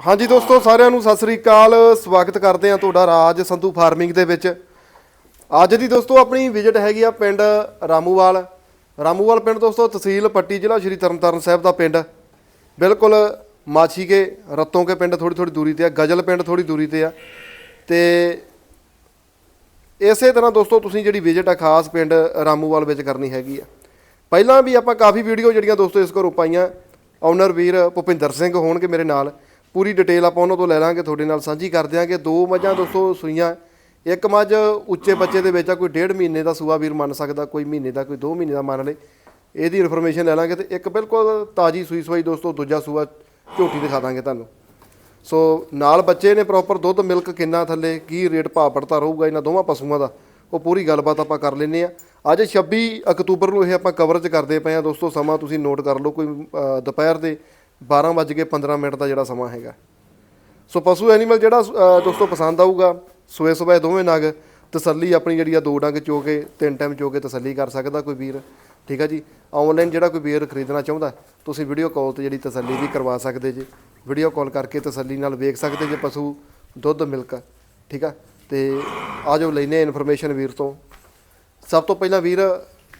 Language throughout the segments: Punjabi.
ਹਾਂਜੀ ਦੋਸਤੋ, ਸਾਰਿਆਂ ਨੂੰ ਸਤਿ ਸ੍ਰੀ ਅਕਾਲ। ਸਵਾਗਤ ਕਰਦੇ ਹਾਂ ਤੁਹਾਡਾ ਰਾਜ ਸੰਧੂ ਫਾਰਮਿੰਗ ਦੇ ਵਿੱਚ। ਅੱਜ ਦੀ ਦੋਸਤੋ, ਆਪਣੀ ਵਿਜ਼ਿਟ ਹੈਗੀ ਆ ਪਿੰਡ ਰਾਮੂਵਾਲ। ਰਾਮੂਵਾਲ ਪਿੰਡ ਦੋਸਤੋ, ਤਹਿਸੀਲ ਪੱਟੀ ਜ਼ਿਲ੍ਹਾ ਸ਼੍ਰੀ ਤਰਨਤਾਰਨ ਸਾਹਿਬ ਦਾ ਪਿੰਡ। ਬਿਲਕੁਲ ਮਾਛੀ ਕੇ, ਰਤੋਂ ਕੇ ਪਿੰਡ ਥੋੜੀ ਥੋੜੀ ਦੂਰੀ ਤੇ ਆ, ਗਜਲ ਪਿੰਡ ਥੋੜੀ ਦੂਰੀ ਤੇ ਆ। ਤੇ ਇਸੇ ਤਰ੍ਹਾਂ ਦੋਸਤੋ, ਤੁਸੀਂ ਜਿਹੜੀ ਵਿਜ਼ਿਟ ਆ ਖਾਸ ਪਿੰਡ ਰਾਮੂਵਾਲ ਵਿੱਚ ਕਰਨੀ ਹੈਗੀ ਆ। ਪਹਿਲਾਂ ਵੀ ਆਪਾਂ ਕਾਫੀ ਵੀਡੀਓ ਜਿਹੜੀਆਂ ਦੋਸਤੋ ਇਸ ਘਰੋਂ ਪਾਈਆਂ। ਓਨਰ ਵੀਰ ਭੁਪਿੰਦਰ ਸਿੰਘ ਹੋਣਗੇ ਮੇਰੇ ਨਾਲ। ਪੂਰੀ ਡਿਟੇਲ ਆਪਾਂ ਉਹਨਾਂ ਤੋਂ ਲੈ ਲਾਂਗੇ, ਤੁਹਾਡੇ ਨਾਲ ਸਾਂਝੀ ਕਰ ਦਿਆਂਗੇ। ਦੋ ਮੱਝਾਂ ਦੋਸਤੋ ਸੂਈਆਂ। ਇੱਕ ਮੱਝ ਉੱਚੇ ਬੱਚੇ ਦੇ ਵਿੱਚ ਆ, ਕੋਈ ਡੇਢ ਮਹੀਨੇ ਦਾ ਸੂਆ ਵੀਰ ਮੰਨ ਸਕਦਾ, ਕੋਈ ਮਹੀਨੇ ਦਾ, ਕੋਈ 2 ਮਹੀਨੇ ਦਾ ਮੰਨ ਲੇ। ਇਹਦੀ ਇਨਫੋਰਮੇਸ਼ਨ ਲੈ ਲਾਂਗੇ ਤੇ ਇੱਕ ਬਿਲਕੁਲ ਤਾਜੀ ਸੂਈ ਸਵਾਈ ਦੋਸਤੋ, ਦੂਜਾ ਸੂਆ ਝੋਟੀ ਦਿਖਾ ਦਾਂਗੇ ਤੁਹਾਨੂੰ। ਸੋ ਨਾਲ ਬੱਚੇ ਨੇ ਪ੍ਰੋਪਰ ਦੁੱਧ ਮਿਲਕ ਕਿੰਨਾ ਥੱਲੇ, ਕੀ ਰੇਟ ਭਾਅ ਪੜਤਾ ਰਹੂਗਾ ਇਹਨਾਂ ਦੋਵਾਂ ਪਸ਼ੂਆਂ ਦਾ, ਉਹ ਪੂਰੀ ਗੱਲਬਾਤ ਆਪਾਂ ਕਰ ਲੈਨੇ ਆ ਅੱਜ 26 ਅਕਤੂਬਰ ਨੂੰ ਇਹ ਆਪਾਂ ਕਵਰੇਜ ਕਰਦੇ ਪਏ ਆ ਦੋਸਤੋ, ਸਮਾਂ ਤੁਸੀਂ ਨੋਟ ਕਰ ਲਓ, ਕੋਈ ਦੁਪਹਿਰ ਦੇ 12:15 ਮਿੰਟ ਦਾ ਜਿਹੜਾ ਸਮਾਂ ਹੈਗਾ। ਸੋ ਪਸ਼ੂ ਐਨੀਮਲ ਜਿਹੜਾ ਅ, ਦੋਸਤੋ ਪਸੰਦ ਆਊਗਾ ਸਵੇ ਸਵੇਰ ਦੋਵੇਂ ਨਗ ਤਸੱਲੀ ਆਪਣੀ ਜਿਹੜੀ ਆ ਦੋ ਡੰਗ ਚੋ ਕੇ ਤਿੰਨ ਟਾਈਮ ਚੋ ਕੇ ਤਸੱਲੀ ਕਰ ਸਕਦਾ ਕੋਈ ਵੀਰ। ਠੀਕ ਆ ਜੀ? ਆਨਲਾਈਨ ਜਿਹੜਾ ਕੋਈ ਵੀਰ ਖਰੀਦਣਾ ਚਾਹੁੰਦਾ ਤੁਸੀਂ ਵੀਡੀਓ ਕਾਲ ਤੇ ਜਿਹੜੀ ਤਸੱਲੀ ਵੀ ਕਰਵਾ ਸਕਦੇ ਜੀ। ਵੀਡੀਓ ਕਾਲ ਕਰਕੇ ਤਸੱਲੀ ਨਾਲ ਵੇਖ ਸਕਦੇ ਜੇ ਪਸ਼ੂ ਦੁੱਧ ਮਿਲਕ ਠੀਕ ਆ? ਤੇ ਆਜੋ ਲੈਨੇ ਇਨਫੋਰਮੇਸ਼ਨ ਵੀਰ ਤੋਂ। ਸਭ ਤੋਂ ਪਹਿਲਾਂ ਵੀਰ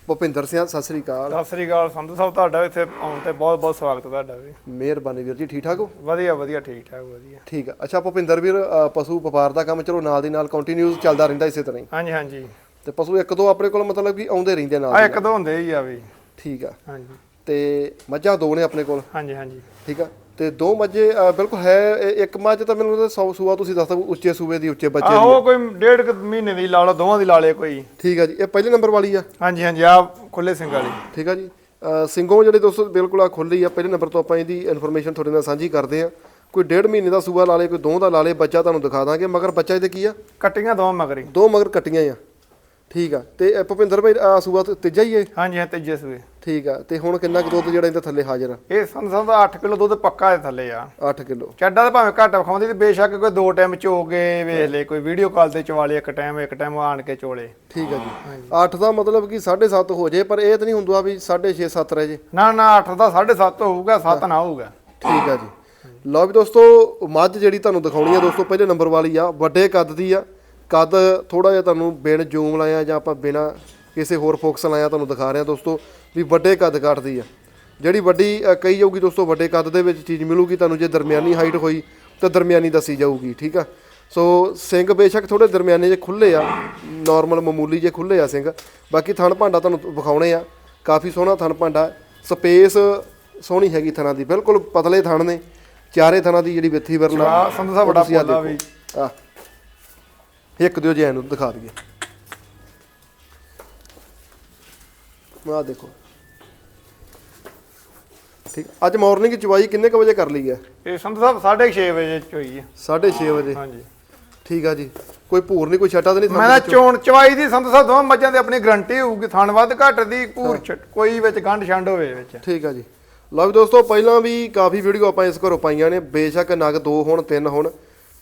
ਭੁਪਿੰਦਰ ਸਿੰਘ ਸਤਿ ਸ੍ਰੀ ਅਕਾਲ। ਸਤਿ ਸ੍ਰੀ ਅਕਾਲ ਸੰਧੂ ਸਾਹਿਬ ਤੁਹਾਡਾ ਇੱਥੇ ਆਉਣ ਤੇ ਬਹੁਤ ਬਹੁਤ ਸਵਾਗਤ ਤੁਹਾਡਾ ਵੀ। ਮਿਹਰਬਾਨੀ ਵੀਰ ਜੀ ਠੀਕ ਠਾਕ ਹੋ? ਵਧੀਆ ਵਧੀਆ ਠੀਕ ਠਾਕ ਵਧੀਆ। ਠੀਕ ਆ। ਅੱਛਾ ਭੁਪਿੰਦਰ ਵੀਰ ਪਸ਼ੂ ਵਪਾਰ ਦਾ ਕੰਮ ਚਲੋ ਨਾਲ ਦੀ ਨਾਲ ਕੰਟੀਨਿਊਸ ਚੱਲਦਾ ਰਹਿੰਦਾ ਇਸੇ ਤਰ੍ਹਾਂ ਹੀ। ਹਾਂਜੀ ਹਾਂਜੀ। ਤੇ ਪਸ਼ੂ ਇੱਕ ਦੋ ਆਪਣੇ ਕੋਲ ਮਤਲਬ ਕਿ ਆਉਂਦੇ ਰਹਿੰਦੇ ਨਾਲ ਆ ਇੱਕ ਦੋ ਹੁੰਦੇ ਹੀ ਆ ਵੀ। ਠੀਕ ਆ। ਹਾਂਜੀ। ਤੇ ਮੱਝਾਂ ਦੋ ਨੇ ਆਪਣੇ ਕੋਲ। ਹਾਂਜੀ ਹਾਂਜੀ। ਠੀਕ ਆ। ਤੇ ਦੋ ਮੱਝੇ ਅ, ਬਿਲਕੁਲ ਹੈ ਇਹ ਇੱਕ ਮੱਝ ਤਾਂ ਮੈਨੂੰ ਲੱਗਦਾ 100 ਸੂਆ ਤੁਸੀਂ ਦੱਸਦਾ ਉੱਚੇ ਸੂਏ ਦੀ ਉੱਚੇ ਬੱਚੇ ਦੀ। ਆਹੋ ਕੋਈ ਡੇਢ ਕੁ ਮਹੀਨੇ ਦੀ ਲਾ ਲਓ ਦੋਵਾਂ ਦੀ ਲਾ ਲੇ ਕੋਈ। ਠੀਕ ਆ ਜੀ ਇਹ ਪਹਿਲੇ ਨੰਬਰ ਵਾਲੀ ਆ? ਹਾਂਜੀ ਹਾਂਜੀ ਆ ਖੁੱਲੇ ਸਿੰਘ ਵਾਲੀ। ਠੀਕ ਆ ਜੀ ਅ, ਸਿੰਘੋਂ ਜਿਹੜੇ ਦੋਸਤੋ ਬਿਲਕੁਲ ਆ ਖੁੱਲੀ ਆ ਪਹਿਲੇ ਨੰਬਰ ਤੋਂ ਆਪਾਂ ਇਹਦੀ ਇਨਫੋਰਮੇਸ਼ਨ ਤੁਹਾਡੇ ਨਾਲ ਸਾਂਝੀ ਕਰਦੇ ਆ। ਕੋਈ ਡੇਢ ਮਹੀਨੇ ਦਾ ਸੂਆ ਲਾ ਲੇ ਕੋਈ ਦੋ ਦਾ ਲਾ ਲੇ ਬੱਚਾ ਤੁਹਾਨੂੰ ਦਿਖਾ ਦਾਂਗੇ ਮਗਰ ਬੱਚਾ ਇਹਦੇ ਕੀ ਆ? ਕੱਟੀਆਂ ਦੋਵਾਂ ਮਗਰੀ ਦੋ ਮਗਰ ਕੱਟੀਆਂ ਆ। ਠੀਕ ਆ। ਤੇ ਇਹ ਭੁਪਿੰਦਰ ਭਾਈ ਆ ਸੂਆ ਤੇ ਤੀਜਾ ਹੀ ਹੈ ਹਾਂਜੀ ਹਾਂ ਤੀਜੇ ਸੂਏ। ਠੀਕ ਆ। ਤੇ ਹੁਣ ਕਿੰਨਾ ਕੁ ਦੁੱਧ ਜਿਹੜਾ ਇਹਦੇ ਥੱਲੇ ਹਾਜ਼ਰ ਆ? ਇਹ ਸਾਹਿਬ ਦਾ 8 ਕਿਲੋ ਦੁੱਧ ਪੱਕਾ ਦੇ ਥੱਲੇ ਆ। 8 ਕਿਲੋ। ਚੱਡਾ ਤਾਂ ਭਾਵੇਂ ਘੱਟ ਵਿਖਾਉਂਦੀ ਤੇ ਬੇਸ਼ੱਕ ਕੋਈ ਦੋ ਟਾਈਮ ਚੋ ਕੇ ਵੇਖ ਲੇ ਕੋਈ ਵੀਡੀਓ ਕਾਲ ਤੇ ਚਵਾ ਇੱਕ ਟਾਈਮ ਇੱਕ ਟਾਈਮ ਆਣ ਕੇ ਚੋਲੇ। ਠੀਕ ਆ ਜੀ। 8 ਦਾ ਮਤਲਬ ਕਿ 7.5 ਹੋ ਜੇ ਪਰ ਇਹ ਤਾਂ ਨਹੀਂ ਹੁੰਦਾ ਵੀ 6.5 7 ਰਹਿ ਜੇ। ਨਾ ਨਾ 8 ਦਾ 7.5 ਹੋਊਗਾ 7 ਨਾ ਹੋਊਗਾ। ਠੀਕ ਆ ਜੀ। ਲਓ ਵੀ ਦੋਸਤੋ ਮੱਝ ਜਿਹੜੀ ਤੁਹਾਨੂੰ ਦਿਖਾਉਣੀ ਆ ਦੋਸਤੋ ਪਹਿਲੇ ਨੰਬਰ ਵਾਲੀ ਆ ਵੱਡੇ ਕੱਦ ਦੀ ਆ। ਕੱਦ ਥੋੜਾ ਜਿਹਾ ਤੁਹਾਨੂੰ ਬਿਨ ਜੂਮ ਲਾਇਆ ਜਾਂ ਆਪਾਂ ਬਿਨਾ ਕਿਸੇ ਹੋਰ ਫੋਕਸ ਲਾਇਆ ਤੁਹਾਨੂੰ ਦਿਖਾ ਰਿਹਾ ਦੋਸਤੋ ਵੀ ਵੱਡੇ ਕੱਦ ਕੱਟਦੀ ਆ। ਜਿਹੜੀ ਵੱਡੀ ਕਹੀ ਜਾਊਗੀ ਦੋਸਤੋ ਵੱਡੇ ਕੱਦ ਦੇ ਵਿੱਚ ਚੀਜ਼ ਮਿਲੂਗੀ ਤੁਹਾਨੂੰ ਜੇ ਦਰਮਿਆਨੀ ਹਾਈਟ ਹੋਈ ਤਾਂ ਦਰਮਿਆਨੀ ਦੱਸੀ ਜਾਊਗੀ ਠੀਕ ਆ? ਸੋ ਸਿੰਘ ਬੇਸ਼ੱਕ ਥੋੜੇ ਦਰਮਿਆਨੇ ਜੇ ਖੁੱਲੇ ਆ ਨਾਰਮਲ ਮਾਮੂਲੀ ਜੇ ਖੁੱਲੇ ਆ ਸਿੰਘ ਬਾਕੀ ਥਣ ਭਾਂਡਾ ਤੁਹਾਨੂੰ ਵਿਖਾਉਣੇ ਆ ਕਾਫੀ ਸੋਹਣਾ ਥਣ ਭਾਂਡਾ ਸਪੇਸ ਸੋਹਣੀ ਹੈਗੀ ਥਣਾਂ ਦੀ ਬਿਲਕੁਲ ਪਤਲੇ ਥਣ ਨੇ ਚਾਰੇ ਥਣਾਂ ਦੀ ਜਿਹੜੀ ਵਿੱਥੀ ਵਰਨਾ ਸੰਧੂ ਸਾਹਿਬ ਬੜਾ ਪੋਲਾ ਵੀ। ਆ ਇੱਕ ਦਿਓ ਜੇ ਇਹਨੂੰ ਦਿਖਾ ਦਈਏ। ਆ ਦੇਖੋ। ਠੀਕ ਅੱਜ ਮਾਰਨਿੰਗ ਚਵਾਈ ਕਿੰਨੇ ਕ ਵਜੇ ਕਰ ਲਈ ਹੈ? ਇਹ ਸੰਧੂ ਸਾਹਿਬ 6:30 ਵਜੇ ਚ ਹੋਈ ਹੈ 6:30 ਵਜੇ? ਹਾਂਜੀ। ਠੀਕ ਆ ਜੀ। ਕੋਈ ਭੂਰ ਨਹੀਂ ਕੋਈ ਛੱਟਾ ਤਾਂ ਨਹੀਂ ਮੈਂ ਤਾਂ ਚੋਣ ਚਵਾਈ ਦੀ ਸੰਧੂ ਸਾਹਿਬ ਦੋਵਾਂ ਮੱਝਾਂ ਦੀ ਆਪਣੀ ਗਰੰਟੀ ਹੋਊਗੀ ਥਣ ਵੱਧ ਘੱਟ ਦੀ ਛੱਟ ਕੋਈ ਵਿੱਚ ਗੰਢ ਛੰਡ ਹੋਵੇ ਵਿੱਚ। ਠੀਕ ਆ ਜੀ। ਲਓ ਦੋਸਤੋ ਪਹਿਲਾਂ ਵੀ ਕਾਫੀ ਵੀਡੀਓ ਆਪਾਂ ਇਸ ਘਰੋਂ ਪਾਈਆਂ ਨੇ। ਬੇਸ਼ੱਕ ਨਗ ਦੋ ਹੋਣ ਤਿੰਨ ਹੋਣ।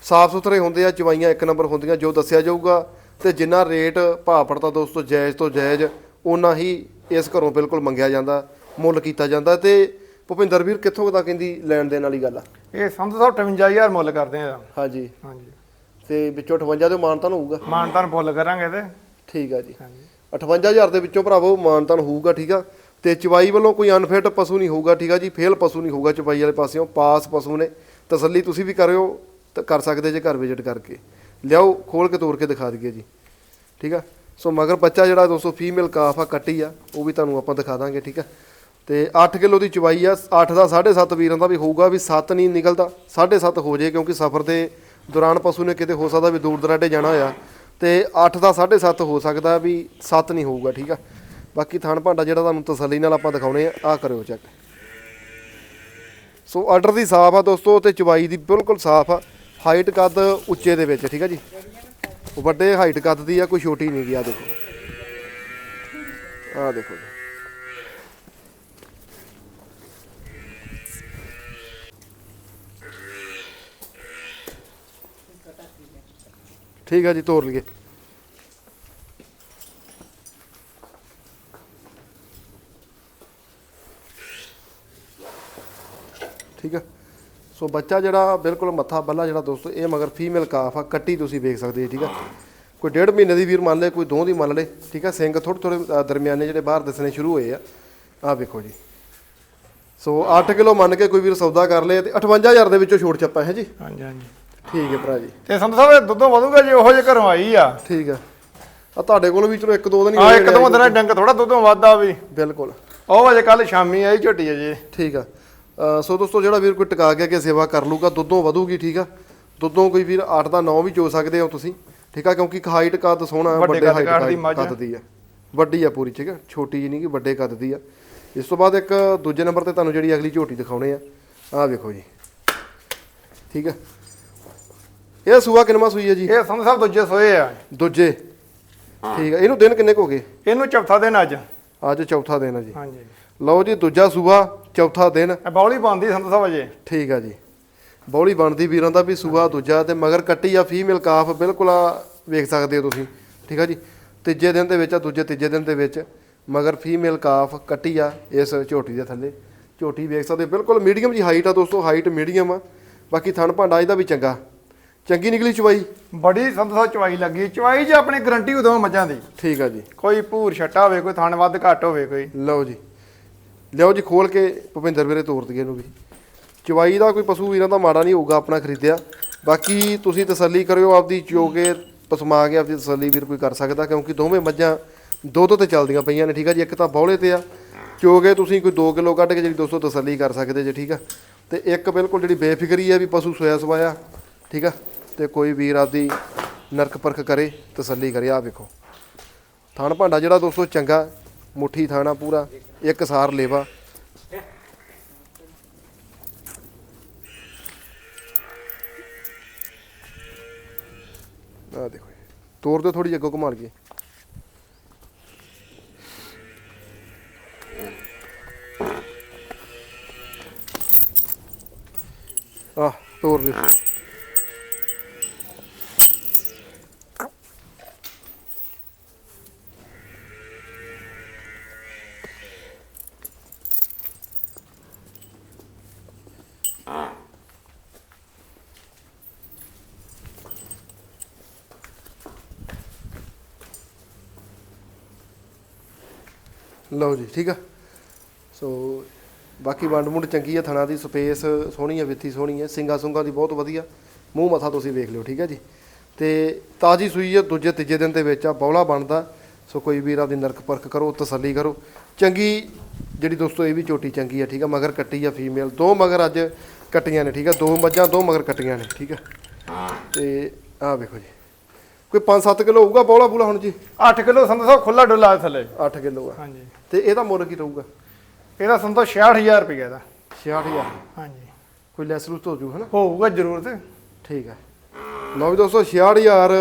ਸਾਫ਼ ਸੁਥਰੇ ਹੁੰਦੇ ਆ ਚਵਾਈਆਂ ਇੱਕ ਨੰਬਰ ਹੁੰਦੀਆਂ ਜੋ ਦੱਸਿਆ ਜਾਊਗਾ। ਤੇ ਜਿੰਨਾ ਰੇਟ ਭਾਅ ਪੜਤਾ ਦੋਸਤੋ ਜਾਇਜ਼ ਤੋਂ ਜਾਇਜ਼ ਉਹਨਾਂ ਹੀ ਇਸ ਘਰੋਂ ਬਿਲਕੁਲ ਮੰਗਿਆ ਜਾਂਦਾ ਮੁੱਲ ਕੀਤਾ ਜਾਂਦਾ। ਤੇ ਭੁਪਿੰਦਰ ਵੀਰ ਕਿੱਥੋਂ ਤੱਕ ਕਹਿੰਦੀ ਲੈਣ ਦੇਣ ਵਾਲੀ ਗੱਲ ਆ? ਇਹ ਸੰਧੂ ਸਾਹਿਬ 58000 ਮੁੱਲ ਕਰਦੇ ਆ। ਹਾਂਜੀ। ਹਾਂਜੀ। ਤੇ ਵਿੱਚੋਂ 58 ਦੇ ਮਾਨਤਾਨ ਹੋਊਗਾ? ਮਾਨਤਾਨ ਫੁੱਲ ਕਰਾਂਗੇ ਤੇ ਠੀਕ ਆ ਜੀ। ਹਾਂਜੀ। 58000 ਦੇ ਵਿੱਚੋਂ ਭਰਾਵੋ ਮਾਨਤਾਨ ਹੋਊਗਾ ਠੀਕ ਆ। ਤੇ ਚਵਾਈ ਵੱਲੋਂ ਕੋਈ ਅਨਫਿਟ ਪਸ਼ੂ ਨਹੀਂ ਹੋਊਗਾ ਠੀਕ ਆ ਜੀ। ਫੇਲ ਪਸ਼ੂ ਨਹੀਂ ਹੋਊਗਾ ਚਵਾਈ ਵਾਲੇ ਪਾਸਿਓਂ ਪਾਸ ਪਸ਼ੂ ਨੇ। ਤਸੱਲੀ ਤੁਸੀਂ ਵੀ ਕਰਿਓ। ਤਾਂ ਕਰ ਸਕਦੇ ਜੇ ਘਰ ਵਿਜ਼ਿਟ ਕਰਕੇ। ਲਿਆਓ, ਖੋਲ ਕੇ ਤੋੜ ਕੇ ਦਿਖਾ ਦਈਏ ਜੀ। ਠੀਕ ਆ? ਸੋ ਮਗਰ ਬੱਚਾ ਜਿਹੜਾ ਦੋਸਤੋ ਫੀਮੇਲ ਕਾਫ ਆ, ਕੱਟੀ ਆ, ਉਹ ਵੀ ਤੁਹਾਨੂੰ ਆਪਾਂ ਦਿਖਾ ਦਾਂਗੇ, ਠੀਕ ਆ? ਤੇ 8 ਕਿਲੋ ਦੀ ਚਵਾਈ ਆ 8 ਦਾ 7.5 ਵੀਰਾਂ ਦਾ ਵੀ ਹੋਊਗਾ ਵੀ 7 ਨਹੀਂ ਨਿਕਲਦਾ 7.5 ਹੋ ਜੇ, ਕਿਉਂਕਿ ਸਫ਼ਰ ਦੇ ਦੌਰਾਨ ਪਸ਼ੂ ਨੇ ਕਿਤੇ ਹੋ ਸਕਦਾ ਵੀ ਦੂਰ ਦਰਾਡੇ ਜਾਣਾ ਹੋਇਆ। ਤੇ 8 ਦਾ 7.5 ਹੋ ਸਕਦਾ ਵੀ 7 ਨਹੀਂ ਹੋਊਗਾ, ਠੀਕ ਆ? ਬਾਕੀ ਥਾਣ ਭਾਂਡਾ ਜਿਹੜਾ ਤੁਹਾਨੂੰ ਤਸੱਲੀ ਨਾਲ ਆਪਾਂ ਦਿਖਾਉਣੇ ਆ ਆ ਕਰਿਓ ਚੈੱਕ। ਸੋ ਆਰਡਰ ਦੀ ਸਾਫ਼ ਆ ਦੋਸਤੋ, ਤੇ ਚਵਾਈ ਦੀ ਬਿਲਕੁਲ ਸਾਫ਼ ਆ। ਹਾਈਟ ਕੱਦ ਉੱਚੇ ਦੇ ਵਿੱਚ, ਠੀਕ ਹੈ ਜੀ? ਵੱਡੇ ਹਾਈਟ ਕੱਦ ਦੀ ਆ, ਕੋਈ ਛੋਟੀ ਨਹੀਂ ਗਿਆ ਦੇਖੋ। ਆ ਦੇਖੋ ਜੀ। ਠੀਕ ਹੈ ਜੀ, ਤੋਰ ਲਈਏ ਠੀਕ ਆ ਸੋ ਬੱਚਾ ਜਿਹੜਾ ਬਿਲਕੁਲ ਮੱਥਾ ਬੱਲਾ ਜਿਹੜਾ ਦੋਸਤੋ ਇਹ ਮਗਰ ਫੀਮੇਲ ਕਾਫ ਆ ਕੱਟੀ ਤੁਸੀਂ ਵੇਖ ਸਕਦੇ ਜੀ ਠੀਕ ਆ? ਕੋਈ ਡੇਢ ਮਹੀਨੇ ਦੀ ਵੀਰ ਮੰਨ ਲੇ ਕੋਈ ਦੋ ਦੀ ਮੰਨ ਲੇ ਠੀਕ ਆ? ਸਿੰਘ ਥੋੜੇ ਥੋੜੇ ਦਰਮਿਆਨੇ ਜਿਹੜੇ ਬਾਹਰ ਦਿਸਣੇ ਸ਼ੁਰੂ ਹੋਏ ਆ। ਆ ਵੇਖੋ ਜੀ। ਸੋ 8 ਕਿਲੋ ਮੰਨ ਕੇ ਕੋਈ ਵੀਰ ਸੌਦਾ ਕਰ ਲੇ ਤੇ 58000 ਦੇ ਵਿੱਚੋਂ ਛੋਟ ਚੱਪਾ ਹੈ ਜੀ? ਹਾਂਜੀ ਹਾਂਜੀ। ਠੀਕ ਹੈ ਭਰਾ ਜੀ। ਤੇ ਸੰਤ ਸਾਹਿਬ ਇਹ ਦੁੱਧੋਂ ਵਧੂਗਾ ਜੇ ਉਹੋ ਜਿਹੇ ਘਰੋਂ ਆਈ ਆ? ਠੀਕ ਆ। ਆ ਤੁਹਾਡੇ ਕੋਲ ਵੀ ਚਲੋ ਇੱਕ ਦੋ ਦਿਨ ਹੀ ਆ ਇੱਕ ਦੋ ਦਿਨਾਂ ਡੰਗ ਥੋੜਾ ਦੁੱਧੋਂ ਵੱਧਦਾ ਵੀ। ਬਿਲਕੁਲ। ਉਹ ਅਜੇ ਕੱਲ ਸ਼ਾਮੀ ਆਈ ਝੋਟੀ ਅਜੇ। ਠੀਕ ਆ। ਸੋ ਦੋਸਤੋ ਜਿਹੜਾ ਵੀਰ ਕੋਈ ਟਿਕਾ ਕੇ ਅੱਗੇ ਸੇਵਾ ਕਰ ਲੂਗਾ ਦੁੱਧੋਂ ਵਧੂਗੀ ਠੀਕ ਆ? ਦੁੱਧੋਂ ਕੋਈ ਵੀਰ 8 ਦਾ 9 ਵੀ ਚੋ ਸਕਦੇ ਹੋ ਤੁਸੀਂ ਠੀਕ ਆ? ਕਿਉਂਕਿ ਹਾਈਟ ਕੱਦ ਸੋਹਣਾ ਵੱਡੇ ਹਾਈਟ ਕਾਠ ਦੀ ਮੱਝ। ਕੱਦ ਦੀ ਆ। ਵੱਡੀ ਆ ਪੂਰੀ ਠੀਕ ਆ? ਛੋਟੀ ਜੀ ਨਹੀਂ ਕਿ ਵੱਡੇ ਕੱਦ ਦੀ ਆ। ਇਸ ਤੋਂ ਬਾਅਦ ਇੱਕ ਦੂਜੇ ਨੰਬਰ ਤੇ ਤੁਹਾਨੂੰ ਜਿਹੜੀ ਅਗਲੀ ਝੋਟੀ ਦਿਖਾਉਣੇ ਆ। ਆਹ ਵੇਖੋ ਜੀ। ਠੀਕ ਆ? ਇਹ ਸੂਆ ਕਿੰਨਵਾਂ ਸੂਈ ਹੈ ਜੀ? ਇਹ ਸੰਤ ਸਾਹਿਬ ਦੂਜੇ ਸੋਏ ਆ। ਦੂਜੇ। ਠੀਕ ਆ। ਇਹਨੂੰ ਦਿਨ ਕਿੰਨੇ ਕੁ ਹੋ ਗਏ? ਇਹਨੂੰ ਚੌਥਾ ਦਿਨ ਅੱਜ। ਅੱਜ ਚੌਥਾ ਦਿਨ ਆ ਜੀ। ਹਾਂਜੀ। ਲਓ ਜੀ ਦੂਜਾ ਸੂਆ। ਚੌਥਾ ਦਿਨ। ਬੌਲੀ ਪਾਉਂਦੀ ਸੰਤ ਸਾਹਿਬ ਅਜੇ। ਠੀਕ ਆ ਜੀ। ਬੌਲੀ ਬਣਦੀ ਵੀਰਾਂ ਦਾ ਵੀ ਸੂਆ ਦੂਜਾ ਤੇ ਮਗਰ ਕੱਟੀ ਆ ਫੀਮੇਲ ਕਾਫ ਬਿਲਕੁਲ ਆ ਵੇਖ ਸਕਦੇ ਹੋ ਤੁਸੀਂ। ਠੀਕ ਆ ਜੀ। ਤੀਜੇ ਦਿਨ ਦੇ ਵਿੱਚ ਆ ਦੂਜੇ ਤੀਜੇ ਦਿਨ ਦੇ ਵਿੱਚ ਮਗਰ ਫੀਮੇਲ ਕਾਫ ਕੱਟੀ ਆ ਇਸ ਝੋਟੀ ਦੇ ਥੱਲੇ। ਝੋਟੀ ਵੇਖ ਸਕਦੇ ਹੋ, ਬਿਲਕੁਲ ਮੀਡੀਅਮ ਜੀ ਹਾਈਟ ਆ ਦੋਸਤੋ ਹਾਈਟ ਮੀਡੀਅਮ ਆ। ਬਾਕੀ ਥਣ ਭਾਂਡਾ ਇਹਦਾ ਵੀ ਚੰਗਾ। ਚੰਗੀ ਨਿਕਲੀ ਚਵਾਈ ਬੜੀ ਸਾਹਿਬ ਚਵਾਈ ਲੱਗੀ। ਚਵਾਈ ਜੇ ਆਪਣੀ ਗਰੰਟੀ ਉਦੋਂ ਮੱਝਾਂ ਦੀ। ਠੀਕ ਆ ਜੀ। ਕੋਈ ਭੂਰ ਛੱਟਾ ਹੋਵੇ ਕੋਈ ਥਣ ਵੱਧ ਘੱਟ ਹੋਵੇ ਕੋਈ। ਲਓ ਜੀ। ਲਿਓ ਜੀ ਖੋਲ ਕੇ ਭੁਪਿੰਦਰ ਵੀਰੇ ਤੋਰ ਦਈਏ ਇਹਨੂੰ ਵੀ। ਚਵਾਈ ਦਾ ਕੋਈ ਪਸ਼ੂ ਵੀਰਾਂ ਦਾ ਮਾੜਾ ਨਹੀਂ ਹੋਊਗਾ ਆਪਣਾ ਖਰੀਦਿਆ। ਬਾਕੀ ਤੁਸੀਂ ਤਸੱਲੀ ਕਰਿਓ, ਆਪਦੀ ਚੋਗੇ ਪਸਮਾ ਕੇ ਆਪਦੀ ਤਸੱਲੀ ਵੀਰ ਕੋਈ ਕਰ ਸਕਦਾ, ਕਿਉਂਕਿ ਦੋਵੇਂ ਮੱਝਾਂ ਦੁੱਧ ਤੇ ਚੱਲਦੀਆਂ ਪਈਆਂ ਨੇ, ਠੀਕ ਆ ਜੀ, ਇੱਕ ਤਾਂ ਬੌਲੇ ਤੇ ਆ। ਚੋਗੇ ਤੁਸੀਂ ਕੋਈ 2 ਕਿਲੋ ਕੱਢ ਕੇ ਜਿਹੜੀ ਦੋਸਤੋ ਤਸੱਲੀ ਕਰ ਸਕਦੇ ਜੇ, ਠੀਕ ਆ। ਤੇ ਇੱਕ ਬਿਲਕੁਲ ਜਿਹੜੀ ਬੇਫਿਕਰੀ ਹੈ ਵੀ ਪਸ਼ੂ ਸੋਇਆ ਸਵਾਇਆ, ਠੀਕ ਆ। ਤੇ ਕੋਈ ਵੀਰ ਆਪਦੀ ਨਰਕ ਪਰਖ ਕਰੇ, ਤਸੱਲੀ ਕਰੇ ਆ ਵੇਖੋ। ਥਾਣ ਭਾਂਡਾ ਜਿਹੜਾ ਦੋਸਤੋ ਚੰਗਾ, ਮੁੱਠੀ ਥਾਣਾ ਪੂਰਾ। ਇੱਕ ਸਾਰ ਲੇਵਾ। ਆ ਦੇਖੋ ਤੋਰ ਦਿਓ ਥੋੜੀ ਅੱਗੋਂ ਘੁਮਾ ਕੇ। ਆ ਤੋਰ ਦੇ ਲਓ ਜੀ ਠੀਕ ਆ? ਸੋ ਬਾਕੀ ਵੰਡ ਮੁੰਡ ਚੰਗੀ ਆ ਥਣਾ ਦੀ ਸਪੇਸ ਸੋਹਣੀ ਆ ਵਿੱਥੀ ਸੋਹਣੀ ਆ ਸਿੰਗਾ ਸੁੰਗਾ ਦੀ ਬਹੁਤ ਵਧੀਆ। ਮੂੰਹ ਮੱਥਾ ਤੁਸੀਂ ਵੇਖ ਲਿਓ ਠੀਕ ਹੈ ਜੀ? ਤੇ ਤਾਜੀ ਸੂਈ ਆ ਦੂਜੇ ਤੀਜੇ ਦਿਨ ਦੇ ਵਿੱਚ ਆ ਬੌਲਾ ਬਣਦਾ। ਸੋ ਕੋਈ ਵੀਰ ਆਪਦੀ ਨਰਕ ਪਰਖ ਕਰੋ ਤਸੱਲੀ ਕਰੋ। ਚੰਗੀ ਜਿਹੜੀ ਦੋਸਤੋ ਇਹ ਵੀ ਝੋਟੀ ਚੰਗੀ ਆ ਠੀਕ ਆ? ਮਗਰ ਕੱਟੀ ਆ ਫੀਮੇਲ ਦੋ ਮਗਰ ਅੱਜ ਕੱਟੀਆਂ ਨੇ ਠੀਕ ਆ? ਦੋ ਮੱਝਾਂ ਦੋ ਮਗਰ ਕੱਟੀਆਂ ਨੇ ਠੀਕ ਆ? ਤੇ ਆਹ ਵੇਖੋ ਜੀ। ਕੋਈ 5-7 ਕਿਲੋ ਹੋਊਗਾ ਬੌਲਾ ਬੂਲਾ ਹੁਣ ਜੀ? 8 ਕਿਲੋ ਸੰਤ ਸਾਹਿਬ ਖੁੱਲਾ ਡੁੱਲਾ ਥੱਲੇ। 8 ਕਿਲੋ ਆ। ਹਾਂਜੀ। ਤੇ ਇਹਦਾ ਮੁੱਲ ਕੀ ਰਹੂਗਾ? ਇਹਦਾ ਸੰਤੋ 66000 ਰੁਪਏ ਦਾ 66000 ਹਾਂਜੀ। ਕੋਈ ਲੈਸ ਲੂਸ ਹੋ ਜੂ ਹਨਾ ਹੋਊਗਾ ਜ਼ਰੂਰ ਤੇ। ਠੀਕ ਹੈ ਲਓ ਵੀ ਦੋਸਤੋ 66000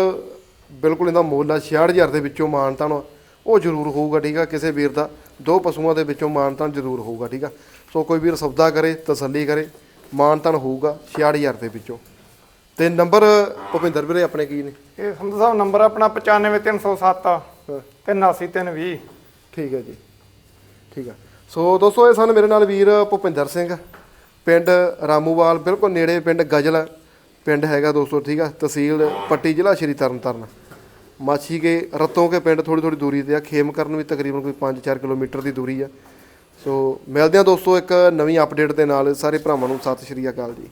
ਬਿਲਕੁਲ ਇਹਦਾ ਮੁੱਲ ਆ। 66000 ਦੇ ਵਿੱਚੋਂ ਮਾਨਤਾਨ ਉਹ ਜ਼ਰੂਰ ਹੋਊਗਾ ਠੀਕ ਆ? ਕਿਸੇ ਵੀਰ ਦਾ ਦੋ ਪਸ਼ੂਆਂ ਦੇ ਵਿੱਚੋਂ ਮਾਨਤਾਨ ਜ਼ਰੂਰ ਹੋਊਗਾ ਠੀਕ ਆ? ਸੋ ਕੋਈ ਵੀਰ ਸੌਦਾ ਕਰੇ ਤਸੱਲੀ ਕਰੇ ਮਾਨਤਾਨ ਹੋਊਗਾ 66000 ਦੇ ਵਿੱਚੋਂ। ਤੇ ਨੰਬਰ ਭੁਪਿੰਦਰ ਵੀਰੇ ਆਪਣੇ ਕੀ ਨੇ? ਇਹ ਸੰਤ ਸਾਹਿਬ ਨੰਬਰ ਆਪਣਾ 95307 ਹਾਂ, ਤੇ 89320 ਠੀਕ ਹੈ ਜੀ। ਠੀਕ ਆ। ਸੋ ਦੋਸਤੋ ਇਹ ਸਨ ਮੇਰੇ ਨਾਲ ਵੀਰ ਭੁਪਿੰਦਰ ਸਿੰਘ। ਪਿੰਡ ਰਾਮੂਵਾਲ ਬਿਲਕੁਲ ਨੇੜੇ ਪਿੰਡ ਗਜਲ ਪਿੰਡ ਹੈਗਾ ਦੋਸਤੋ ਠੀਕ ਆ? ਤਹਿਸੀਲ ਪੱਟੀ ਜ਼ਿਲ੍ਹਾ ਸ਼੍ਰੀ ਤਰਨਤਾਰਨ। ਮਾਛੀ ਕੇ ਰਤੋਂ ਕੇ ਪਿੰਡ ਥੋੜੀ ਥੋੜੀ ਦੂਰੀ ਤੇ ਆ। ਖੇਮ ਕਰਨ ਵੀ ਤਕਰੀਬਨ ਕੋਈ 5-4 ਕਿਲੋਮੀਟਰ ਦੀ ਦੂਰੀ ਆ। ਸੋ ਮਿਲਦੇ ਆ ਦੋਸਤੋ ਇੱਕ ਨਵੀਂ ਅਪਡੇਟ ਦੇ ਨਾਲ। ਸਾਰੇ ਭਰਾਵਾਂ ਨੂੰ ਸਤਿ ਸ਼੍ਰੀ ਅਕਾਲ ਜੀ।